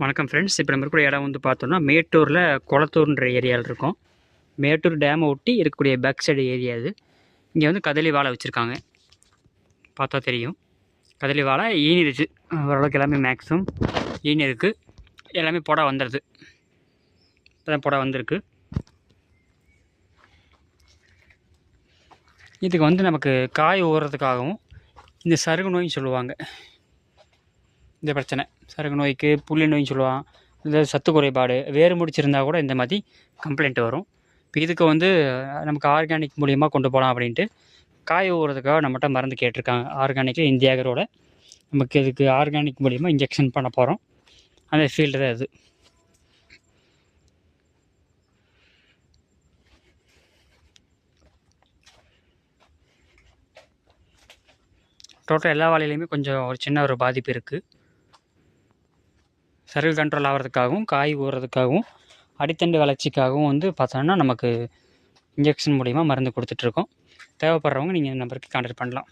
வணக்கம் ஃப்ரெண்ட்ஸ் இப்போ நம்ம இருக்கிற இடம் வந்து பார்த்தோம்னா மேட்டூரில் குளத்தூர்ன்ற ஏரியாவில் இருக்கும். மேட்டூர் டேமை ஒட்டி இருக்கக்கூடிய பேக் சைடு ஏரியா இது. இங்கே வந்து கதலி வாழை வச்சுருக்காங்க. பார்த்தா தெரியும். கதலி வாழை ஈனிருச்சு ஓரளவுக்கு எல்லாமே மேக்ஸிமம் ஈனி இருக்குது எல்லாமே புடா வந்துடுது இப்போதான் புடா வந்திருக்கு. இதுக்கு வந்து நமக்கு காய் ஊறுறதுக்காகவும் இந்த சருகு நோயின்னு சொல்லுவாங்க. இந்த பிரச்சனை. சருகு நோய்க்கு புள்ளி நோயின்னு சொல்லுவான். இல்லை சத்து குறைபாடு வேறு முடிச்சிருந்தா கூட இந்த மாதிரி கம்ப்ளைண்ட் வரும். இப்போ இதுக்கு வந்து நமக்கு ஆர்கானிக் மூலியமாக கொண்டு போகலாம் அப்படின்ட்டு காய ஊறுறதுக்காக நம்மகிட்ட மருந்து கேட்டிருக்காங்க. ஆர்கானிக்கில் இந்தியாகரோட நமக்கு இதுக்கு ஆர்கானிக் மூலியமாக இன்ஜெக்ஷன் பண்ண போகிறோம் அந்த ஃபீல்டு தான் இது. டோட்டல் எல்லா வேலையிலையுமே கொஞ்சம் ஒரு சின்ன ஒரு பாதிப்பு இருக்குது சருகு கண்ட்ரோல் ஆகிறதுக்காகவும் காய் ஊறுறதுக்காகவும் அடித்தண்டு வளர்ச்சிக்காகவும் வந்து பார்த்தோன்னா நமக்கு இன்ஜெக்ஷன் மூலிமா மருந்து கொடுத்துட்ருக்கோம் தேவைப்படுறவங்க நீங்கள் இந்த நம்பருக்கு கான்டாக்ட் பண்ணலாம்.